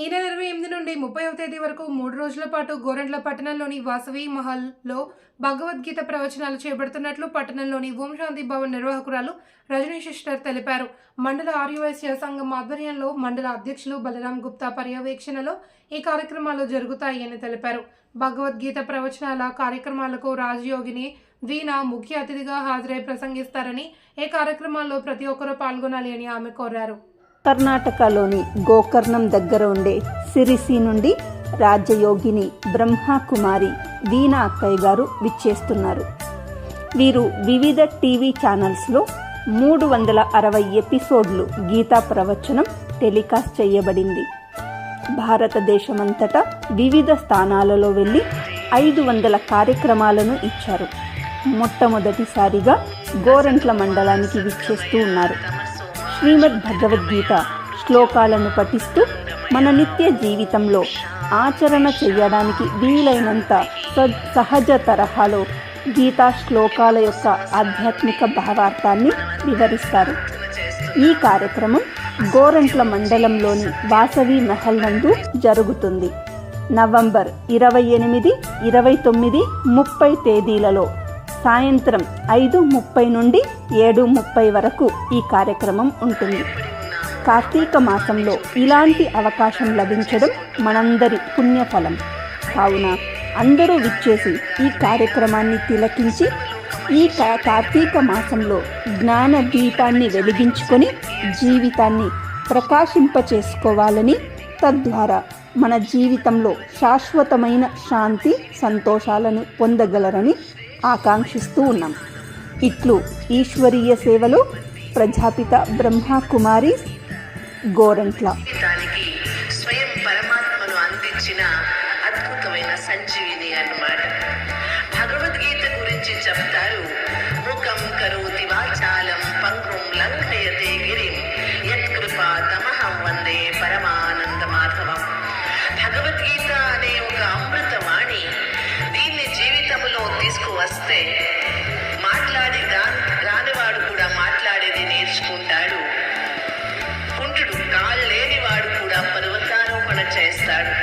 ఈ నెల ఇరవై ఎనిమిది నుండి ముప్పైవ తేదీ వరకు మూడు రోజుల పాటు గోరంట్ల పట్టణంలోని వాసవి మహల్లో భగవద్గీత ప్రవచనాలు చేపడుతున్నట్లు పట్టణంలోని ఓం శాంతి భవన్ నిర్వాహకురాలు రజనీ శిస్టర్ తెలిపారు. మండల ఆర్యువైశ్య సంఘం ఆధ్వర్యంలో మండల అధ్యక్షులు బలరాం గుప్తా పర్యవేక్షణలో ఈ కార్యక్రమాలు జరుగుతాయని తెలిపారు. భగవద్గీత ప్రవచనాల కార్యక్రమాలకు రాజయోగిని వీణ ముఖ్య అతిథిగా హాజరై ప్రసంగిస్తారని ఈ కార్యక్రమాల్లో ప్రతి ఒక్కరూ పాల్గొనాలి అని ఆమె కోరారు. కర్ణాటకలోని గోకర్ణం దగ్గర ఉండే సిరిసి నుండి రాజయోగిని బ్రహ్మకుమారి వీణా అక్కయ్య గారు విచ్చేస్తున్నారు. వీరు వివిధ టీవీ ఛానల్స్లో మూడు వందల అరవై ఎపిసోడ్లు గీతా ప్రవచనం టెలికాస్ట్ చేయబడింది. భారతదేశమంతటా వివిధ స్థానాలలో వెళ్ళి ఐదు వందల కార్యక్రమాలను ఇచ్చారు. మొట్టమొదటిసారిగా గోరంట్ల మండలానికి విచ్చేస్తూ ఉన్నారు. శ్రీమద్ భగవద్గీత శ్లోకాలను పఠిస్తూ మన నిత్య జీవితంలో ఆచరణ చేయడానికి వీలైనంత స- సహజ తరహాలో గీతా శ్లోకాల యొక్క ఆధ్యాత్మిక భావార్థాన్ని వివరిస్తారు. ఈ కార్యక్రమం గోరంట్ల మండలంలోని వాసవి మహల్ నందు జరుగుతుంది. నవంబర్ ఇరవై ఎనిమిది ఇరవై తొమ్మిది ముప్పై తేదీలలో సాయంత్రం ఐదు ముప్పై నుండి ఏడు ముప్పై వరకు ఈ కార్యక్రమం ఉంటుంది. కార్తీక మాసంలో ఇలాంటి అవకాశం లభించడం మనందరి పుణ్యఫలం. కావున అందరూ విచ్చేసి ఈ కార్యక్రమాన్ని తిలకించి ఈ కార్తీక మాసంలో జ్ఞాన దీపాన్ని వెలిగించుకొని జీవితాన్ని ప్రకాశింపచేసుకోవాలని తద్వారా మన జీవితంలో శాశ్వతమైన శాంతి సంతోషాలను పొందగలరని ఆకాంక్షిస్తూ ఉన్నాం. ఇట్లు ఈశ్వరీయ సేవలు ప్రజాపిత బ్రహ్మకుమారి గోరంట్ల. స్వయం పరమాత్మను అందించిన అద్భుతమైన సంజీవిని అన్నమాట. భగవద్గీత గురించి చెప్తారు ముఖం కరోతి వాచాలం పంగుం లంఘయతే గిరిం యత్కృపా తమహం వందే పరమానంద మాధవం. భగవద్గీత అనే Sir.